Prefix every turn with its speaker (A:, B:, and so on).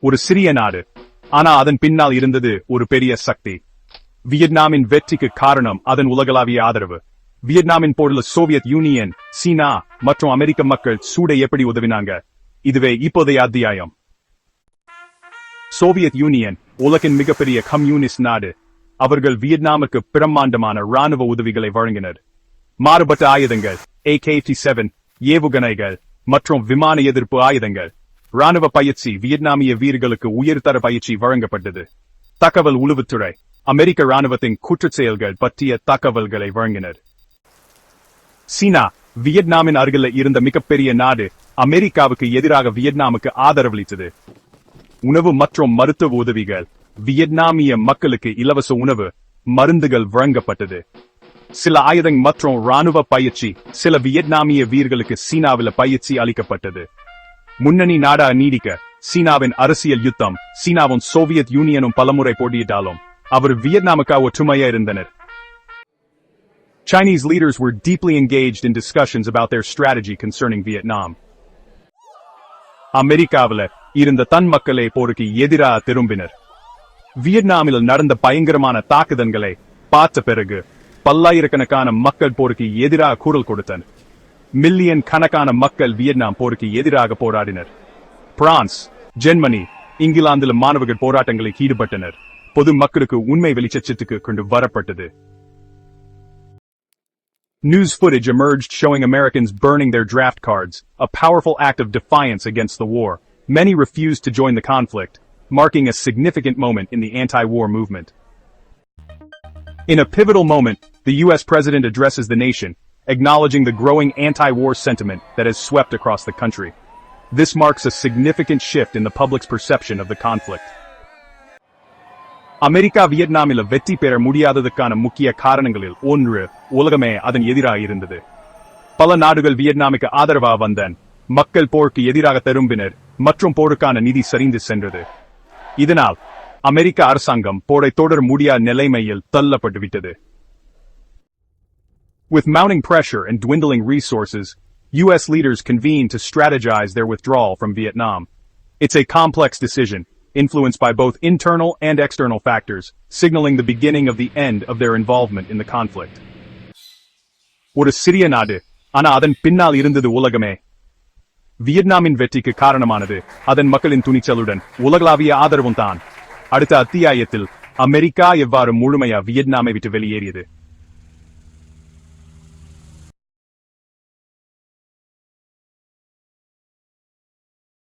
A: ஒரு சிறிய நாடு. ஆனா அதன் பின்னால் இருந்தது ஒரு பெரிய சக்தி. வியட்நாமின் வெற்றிக்கு காரணம் அதன் உலகளாவிய ஆதரவு. வியட்நாமின் போர்ல சோவியத் யூனியன் சீனா மற்றும் அமெரிக்க மக்கள் சூட எப்படி உதவினாங்க? இதுவே இப்போதைய அத்தியாயம். சோவியத் யூனியன் உலகின் மிகப்பெரிய கம்யூனிஸ்ட் நாடு. அவர்கள் வியட்நாமுக்கு பிரம்மாண்டமான ராணுவ உதவிகளை வழங்கினர். மாறுபட்ட ஆயுதங்கள் AK-57 செவன் ஏவுகணைகள் மற்றும் விமான எதிர்ப்பு ஆயுதங்கள். ராணுவ பயிற்சி வியட்நாமிய வீரர்களுக்கு உயர்தர பயிற்சி வழங்கப்பட்டது. தகவல் உளவுத்துறை. அமெரிக்க ராணுவத்தின் குற்றச் செயல்கள் பற்றிய தகவல்களை வழங்கினர். சீனா வியட்நாமின் அருகில் இருந்த மிகப்பெரிய நாடு அமெரிக்காவுக்கு எதிராக வியட்நாமுக்கு ஆதரவளித்தது. உணவு மற்றும் மருத்துவ உதவிகள். வியட்நாமிய மக்களுக்கு இலவச உணவு மருந்துகள் வழங்கப்பட்டது. சில ஆயுதங் மற்றும் ராணுவ பயிற்சி. சில வியட்நாமிய வீரர்களுக்கு சீனாவில் பயிற்சி அளிக்கப்பட்டது. முன்னணி நாடா நீடிக்க சீனாவின் அரசியல் யுத்தம் சீனாவும் சோவியத் யூனியனும் பலமுறை போட்டியிட்டாலும் அவர் வியட்நாமுக்கா ஒற்றுமையா இருந்தனர். Chinese leaders were deeply engaged in discussions about their strategy concerning Vietnam. அமெரிக்காவில இருந்த தன் மக்களே போருக்கு எதிராக திரும்பினர். வியட்நாமில் நடந்த பயங்கரமான தாக்குதல்களை பார்த்த பிறகு பல்லாயிரக்கணக்கான மக்கள் போருக்கு எதிராக குரல் கொடுத்தனர். மில்லியன் கணக்கான மக்கள் வியட்நாம் போருக்கு எதிராக போராடினர் பிரான்ஸ் ஜெர்மனி இங்கிலாந்தில் மாணவர்கள் போராட்டங்களில் ஈடுபட்டனர் பொது மக்களுக்கு உண்மை வெளிச்சத்துக்கு கொண்டு வரப்பட்டது News footage emerged showing Americans burning their draft cards, a powerful act of defiance against the war. Many refused to join the conflict, marking a significant moment in the anti-war movement. In a pivotal moment, the US president addresses the nation, acknowledging the growing anti-war sentiment that has swept across the country. This marks a significant shift in the public's perception of the conflict. America வியட்நாமில் வெற்றி பெற முடியாததுக்கான முக்கிய காரணங்களில் ஒன்று உலகமே அதன் எதிராக இருந்தது பல நாடுகள் வியட்நாமுக்கு ஆதரவாக வந்தன் மக்கள் போருக்கு எதிராக திரும்பினர் மற்றும் போருக்கான நிதி சரிந்து சென்றது இதனால் அமெரிக்க அரசாங்கம் போரை தொடர முடியாத நிலைமையில் தள்ளப்பட்டுவிட்டது With mounting pressure and dwindling resources, U.S. leaders convened to strategize their withdrawal from Vietnam. It's a complex decision, influenced by both internal and external factors, signaling the beginning of the end of their involvement in the conflict. ஒரு சிறிய நாடு ஆனா அதன் பின்னால் இருந்தது உலகமே வியட்நாமின் வெற்றிக்கு காரணமானது அதன் மக்களின் துணிச்சலுடன் உலகளாவிய ஆதரவும் தான் அடுத்த அத்தியாயத்தில் அமெரிக்கா எவ்வாறு முழுமையா வியட்நாமை விட்டு வெளியேறியது